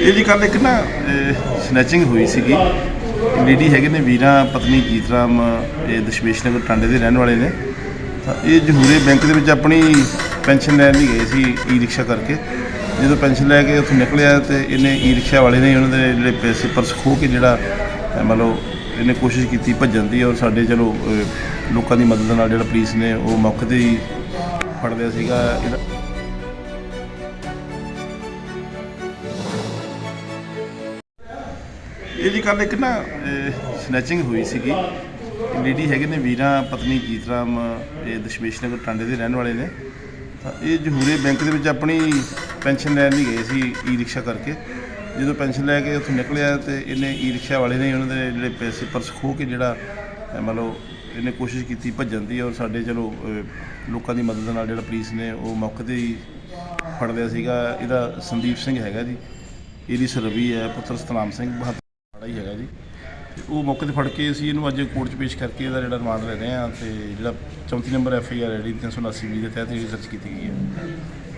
ਇਹ ਜੀ ਕੱਲ ਇੱਕ ਨਾ ਸਨੈਚਿੰਗ ਹੋਈ ਸੀਗੀ। ਲੇਡੀ ਹੈਗੇ ਨੇ, ਵੀਰਾ, ਪਤਨੀ ਜੀਤ ਰਾਮ, ਇਹ ਦਸ਼ਮੇਸ਼ ਨਗਰ ਟਾਂਡੇ ਦੇ ਰਹਿਣ ਵਾਲੇ ਨੇ। ਤਾਂ ਇਹ ਜਹੂਰੇ ਬੈਂਕ ਦੇ ਵਿੱਚ ਆਪਣੀ ਪੈਨਸ਼ਨ ਲੈਣ ਲਈ ਗਏ ਸੀ ਈ ਰਿਕਸ਼ਾ ਕਰਕੇ। ਜਦੋਂ ਪੈਨਸ਼ਨ ਲੈ ਕੇ ਉੱਥੋਂ ਨਿਕਲਿਆ ਤੇ ਇਹਨੇ ਈ ਰਿਕਸ਼ਾ ਵਾਲੇ ਨੇ ਉਹਨਾਂ ਦੇ ਜਿਹੜੇ ਪੈਸੇ ਪਰਸ ਖੋਹ ਕੇ ਜਿਹੜਾ, ਅਹ, ਮੰਨ ਲਓ, ਇਹਨੇ ਕੋਸ਼ਿਸ਼ ਕੀਤੀ ਭੱਜਣ ਦੀ ਔਰ ਸਾਡੇ ਚਲੋ ਲੋਕਾਂ ਦੀ ਮਦਦ ਨਾਲ ਜਿਹੜਾ ਪੁਲਿਸ ਨੇ ਉਹ ਮੌਕੇ ਤੇ ਹੀ ਫੜ ਲਿਆ ਸੀਗਾ। ਇਹ ਜੀ ਕੱਲ ਇੱਕ ਨਾ ਸਨੈਚਿੰਗ ਹੋਈ ਸੀਗੀ। ਲੇਡੀ ਹੈਗੇ ਨੇ ਵੀਰਾ, ਪਤਨੀ ਜੀਤ ਰਾਮ ਇਹ ਦਸ਼ਮੇਸ਼ ਨਗਰ ਟਾਂਡੇ ਦੇ ਰਹਿਣ ਵਾਲੇ ਨੇ। ਤਾਂ ਇਹ ਜਹੂਰੇ ਬੈਂਕ ਦੇ ਵਿੱਚ ਆਪਣੀ ਪੈਨਸ਼ਨ ਲੈਣ ਲਈ ਗਏ ਸੀ ਈ ਰਿਕਸ਼ਾ ਕਰਕੇ। ਜਦੋਂ ਪੈਨਸ਼ਨ ਲੈ ਕੇ ਉੱਥੋਂ ਨਿਕਲਿਆ ਤੇ ਇਹਨੇ ਈ ਰਿਕਸ਼ਾ ਵਾਲੇ ਨੇ ਉਹਨਾਂ ਦੇ ਜਿਹੜੇ ਪੈਸੇ ਪਰਸ ਖੋਹ ਕੇ ਜਿਹੜਾ, ਅਹ, ਮੰਨ ਲਓ, ਇਹਨੇ ਕੋਸ਼ਿਸ਼ ਕੀਤੀ ਭੱਜਣ ਦੀ ਔਰ ਸਾਡੇ ਚਲੋ ਲੋਕਾਂ ਦੀ ਮਦਦ ਨਾਲ ਜਿਹੜਾ ਪੁਲਿਸ ਨੇ ਉਹ ਮੌਕੇ ਤੇ ਹੀ ਫੜ ਲਿਆ ਸੀਗਾ। ਇਹਦਾ ਸੰਦੀਪ ਸਿੰਘ ਹੈਗਾ ਜੀ। ਇਹਦੀ ਸਰਵੀ ਹੈ, ਪੁੱਤਰ ਸਤਨਾਮ ਸਿੰਘ ਬਹਾਦਰ। ਮਾੜਾ ਹੀ ਹੈਗਾ ਜੀ। ਤੇ ਉਹ ਮੌਕੇ ਤੇ ਫੜ ਕੇ ਅਸੀਂ ਇਹਨੂੰ ਅੱਜ ਕੋਰਟ 'ਚ ਪੇਸ਼ ਕਰਕੇ ਇਹਦਾ ਜਿਹੜਾ ਰਿਮਾਂਡ ਲੈ ਰਹੇ ਹਾਂ ਤੇ ਜਿਹੜਾ 34 ਨੰਬਰ ਐਫ ਆਈ ਆਰ ਹੈ ਜਿਹੜੀ 379 ਦੇ ਤਹਿਤ ਜਿਹੜੀ ਦਰਜ ਕੀਤੀ ਗਈ ਹੈ।